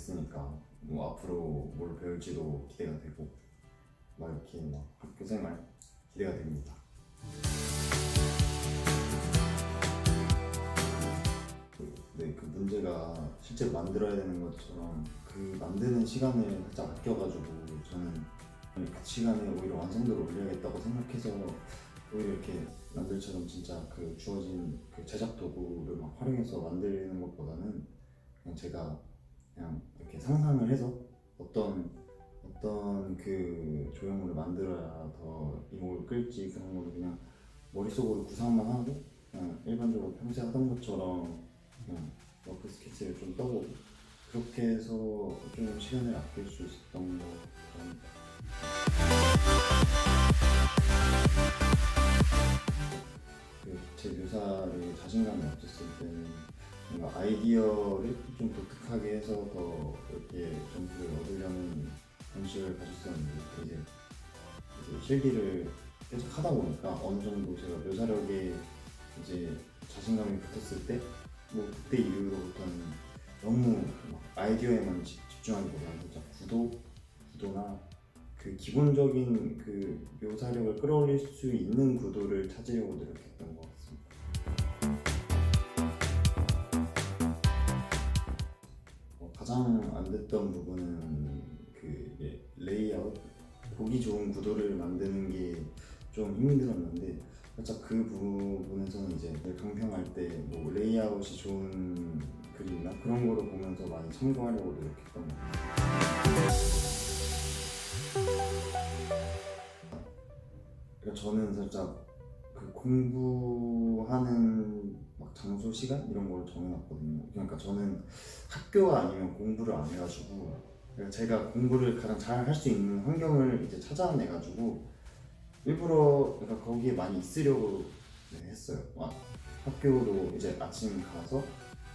됐으니까 뭐 앞으로 뭘 배울지도 기대가 되고 막 이렇게 막 학교 생활 기대가 됩니다. 네, 그 문제가 실제 로 만들어야 되는 것처럼 그 만드는 시간을 살짝 아껴가지고 저는 그 시간에 오히려 완성도를 올려야겠다고 생각해서 오히려 이렇게 남들처럼 진짜 그 주어진 그 제작 도구를 막 활용해서 만드는 것보다는 그냥 제가 그냥 이렇게 상상을 해서 어떤 어떤 그 조형물을 만들어야 더 이목을 끌지 그런 거를 그냥 머릿속으로 구상만 하고 그냥 일반적으로 평소에 하던 것처럼 그냥 워크 스케치를 좀 떠보고 그렇게 해서 좀 시간을 아낄 수 있었던 것 같아요. 그제 묘사를 자신감이 없었을 때는 아이디어를 좀 독특하게 해서 더 이렇게 점수를 얻으려는 방식을 가졌었는데 이제, 이제 실기를 계속 하다 보니까 어느 정도 제가 묘사력에 이제 자신감이 붙었을 때 뭐 그때 이후로부터는 너무 막 아이디어에만 집- 집중하기보다는 진짜 구도, 구도나 그 기본적인 그 묘사력을 끌어올릴 수 있는 구도를 찾으려고 노력했던 것 같습니다. 가장 안 됐던 부분은 그 레이아웃 보기 좋은 구도를 만드는 게 좀 힘들었는데 살짝 그 부분에서는 이제 강평할 때 뭐 레이아웃이 좋은 그림이나 그런 거를 보면서 많이 참고하려고 노력했던 것 같아요. 그러니까 저는 살짝 그 공부하는 막 장소 시간 이런 걸 정해놨거든요. 그러니까 저는 학교가 아니면 공부를 안 해가지고 그러니까 제가 공부를 가장 잘 할 수 있는 환경을 이제 찾아내가지고 일부러 그러니까 거기에 많이 있으려고 네, 했어요. 막 학교도 이제 아침 가서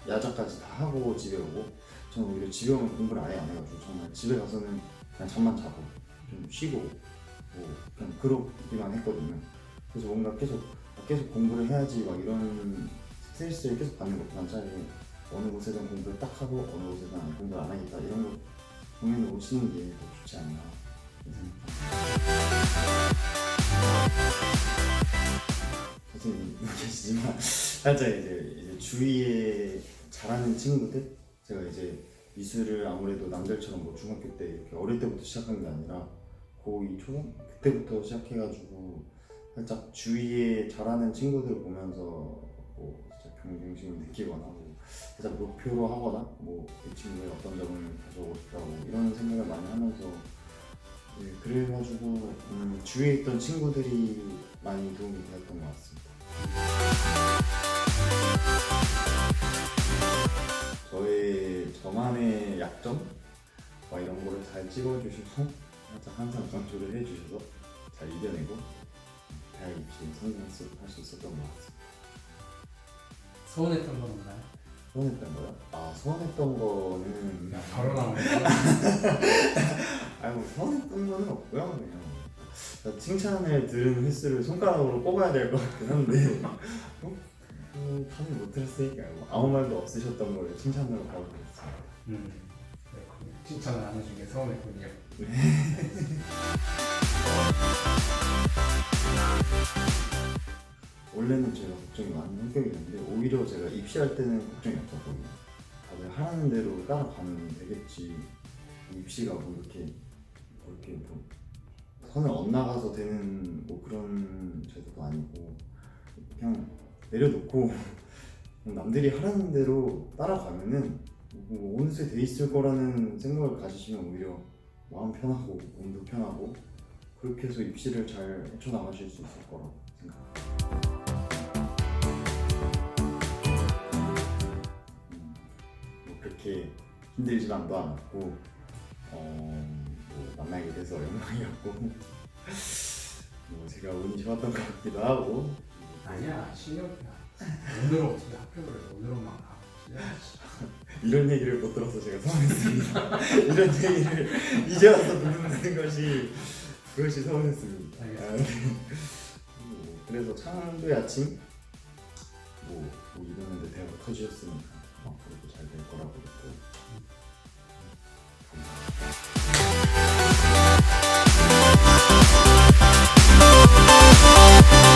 야자까지 다 하고 집에 오고 저는 오히려 집에 오면 공부를 아예 안 해가지고 정말 집에 가서는 그냥 잠만 자고 좀 쉬고 뭐 그냥 그러기만 했거든요. 그래서 뭔가 계속 아, 계속 공부를 해야지 막 이런 스트레스를 계속 받는 것보다 차라리 어느 곳에선 공부를 딱 하고 어느 곳에선 공부를 안 하겠다 이런 거 정해놓고 오시는 게 더 좋지 않나. 선생님 계시지만 살짝 이제, 이제 주위에 잘하는 친구들 제가 이제 미술을 아무래도 남들처럼 뭐 중학교 때 이렇게 어릴 때부터 시작한 게 아니라 고2 초반 그때부터 시작해가지고 살짝 주위에 잘하는 친구들 보면서 뭐 경쟁심을 느끼거나 뭐 살짝 목표로 하거나 뭐 이 친구의 어떤 점을 가져오고 싶다고 이런 생각을 많이 하면서 네, 그래가지고 음, 주위에 있던 친구들이 많이 도움이 되었던 것 같습니다. 저의 저만의 약점 막 이런 거를 잘 찍어주시고 살짝 항상 강조를 해주셔서 잘 이겨내고 대학 입시에 성공할 수 있었던 것 같습니다. 서운했던 건 없나요? 소원했던 거요? 아 소원했던 거는 야, 바로 나오네. 아니 뭐 소원했던 거는 없고요 그냥 칭찬을 들은 횟수를 손가락으로 꼽아야 될 것 같긴 한데 어? 음, 답을 못 들었으니까 뭐 아무 말도 없으셨던 걸 칭찬으로 바로 드렸습니다 음, 그렇군요. 칭찬을 안 해준 게 서운했군요. 원래는 제가 걱정이 많은 성격이었는데 오히려 제가 입시할 때는 걱정이 없었거든요 다들 하라는 대로 따라가면 되겠지 뭐 입시가 뭐 이렇게 뭐 이렇게 뭐 선을 엇나가서 되는 뭐 그런 제도도 아니고 그냥 내려놓고 남들이 하라는 대로 따라가면은 뭐 어느새 돼 있을 거라는 생각을 가지시면 오히려 마음 편하고 몸도 편하고 그렇게 해서 입시를 잘 헤쳐나가실 수 있을 거라고 생각합니다. 그렇게 힘들지만도 않았고 어, 뭐 만나게 돼서 영광이었고 뭐 제가 운이 좋았던 것 같기도 하고 아니야, 실력이야. 오늘 어떻게 학교를 오늘만 가고. 이런 얘기를 못 들어서 제가 서운했습니다. 이런 얘기를 이제 와서 듣는 것이 그것이 서운했습니다. 알겠습니다. 뭐, 그래서 창조의 아침 뭐, 뭐 이러는데 대화가 터지셨으니까